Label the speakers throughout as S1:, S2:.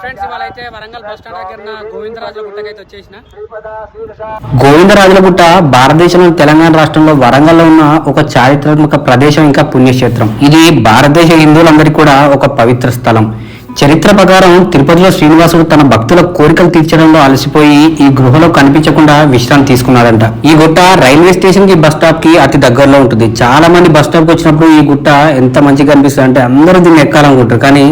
S1: Friends ఇవాళ Warangal bus stand దగ్గర గోవిందరాజుల గుట్టకైతే వచ్చేసిన.
S2: గోవిందరాజుల గుట్ట భారతదేశంలో తెలంగాణ రాష్ట్రంలో వరంగల్లో ఉన్న ఒక చారిత్రాత్మక ప్రదేశం ఇంకా పుణ్యక్షేత్రం. ఇది భారతదేశ హిందువులందరికీ కూడా ఒక పవిత్ర స్థలం. చరిత్ర ప్రకారం తిరుపతిలో శ్రీనివాసుడు తన భక్తుల కోరికలు తీర్చడంలో అలసిపోయి ఈ గృహలో కనిపించకుండా విశ్రాంతి తీసుకున్నాడంట. ఈ గుట్ట రైల్వే స్టేషన్కి బస్ స్టాప్కి అతి దగ్గరలో ఉంటుంది. చాలా మంది బస్ స్టాప్కి వచ్చినప్పుడు ఈ గుట్ట ఎంత మంచిగా కనిపిస్తుంది అంటే అందరూ దీన్ని ఎక్కాలనుకుంటారు. కానీ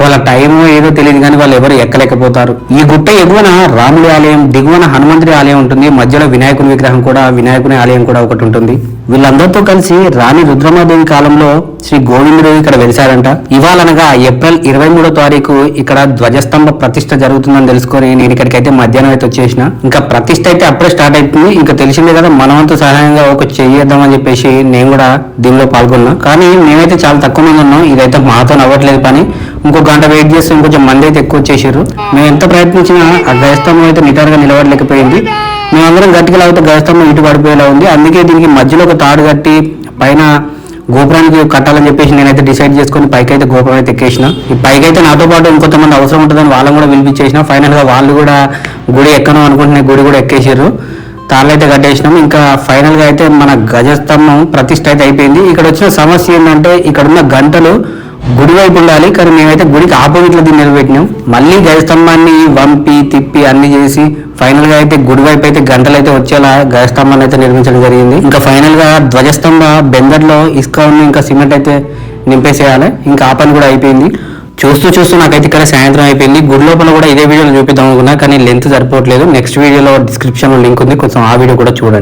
S2: వాళ్ళ టైము ఏదో తెలియదు కానీ వాళ్ళు ఎవరు ఎక్కలేకపోతారు. ఈ గుట్ట ఎగువన రాముడి ఆలయం దిగువన హనుమంతుడి ఆలయం ఉంటుంది. మధ్యలో వినాయకుని విగ్రహం కూడా వినాయకుని ఆలయం కూడా ఒకటి ఉంటుంది. వీళ్ళందరితో కలిసి రాణి రుద్రమాదేవి కాలంలో శ్రీ గోవిందుడు ఇక్కడ వెలిశారంట. ఇవాళనగా ఏప్రిల్ ఇరవై మూడో తారీఖు ఇక్కడ ధ్వజస్తంభ ప్రతిష్ట జరుగుతుందని తెలుసుకొని నేను ఇక్కడికి అయితే మధ్యాహ్నం అయితే వచ్చేసిన. ఇంకా ప్రతిష్ట అయితే అప్పుడే స్టార్ట్ అవుతుంది ఇంకా తెలిసిందే కదా మనవంతు సహాయంగా ఒక చెయ్యేద్దామని చెప్పేసి నేను కూడా దీనిలో పాల్గొన్నా. కానీ మేమైతే చాలా తక్కువ మంది ఉన్నాం. ఇదైతే మాతో అవ్వట్లేదు పని. ఇంకో గంట వెయిట్ చేస్తే ఇంకొంచెం మంది అయితే ఎక్కువ వచ్చేసారు. మేము ఎంత ప్రయత్నించినా ఆ గజస్తంభం అయితే నిటారుగా నిలబడలేకపోయింది. మేమందరం గట్టిగా లాగితే గజస్తంభం ఇటు పడిపోయేలా ఉంది. అందుకే దీనికి మధ్యలో ఒక తాడు కట్టి పైన గోపురానికి కట్టాలని చెప్పేసి నేనైతే డిసైడ్ చేసుకొని పైకైతే గోపురం అయితే ఎక్కేసిన. ఈ పైకైతే నాతో పాటు ఇంకొంతమంది అవసరం ఉంటుందని వాళ్ళని కూడా పిలిపించేసిన. ఫైనల్గా వాళ్ళు కూడా గుడి ఎక్కను అనుకుంటున్న గుడి కూడా ఎక్కేసారు. తాళ్ళు అయితే కట్టేసినాం. ఇంకా ఫైనల్గా అయితే మన గజస్తంభం ప్రతిష్ట అయితే అయిపోయింది. ఇక్కడ వచ్చిన సమస్య ఏంటంటే ఇక్కడ ఉన్న గంటలు గుడి వైపు ఉండాలి కానీ మేమైతే గుడికి ఆపోజిట్లో దీన్ని నిలబెట్టినాం. మళ్ళీ గజస్తంభాన్ని వంపి తిప్పి అన్ని చేసి ఫైనల్గా అయితే గుడి వైపు అయితే గంటలు అయితే వచ్చేలా గజస్తంభాన్ని అయితే నిర్మించడం జరిగింది. ఇంకా ఫైనల్గా ధ్వజస్తంభ బెందర్లో ఇసుక ఉన్న ఇంకా సిమెంట్ అయితే నింపేసేయాలి. ఇంకా ఆ పని కూడా అయిపోయింది. చూస్తూ చూస్తూ నాకైతే ఇక్కడ సాయంత్రం అయిపోయింది. గుడి లోపల కూడా ఇదే వీడియోలో చూపిద్దాం అనుకున్నా కానీ లెంత్ సరిపోవట్లేదు. నెక్స్ట్ వీడియోలో డిస్క్రిప్షన్లో లింక్ ఉంది. కొంచెం ఆ వీడియో కూడా చూడండి.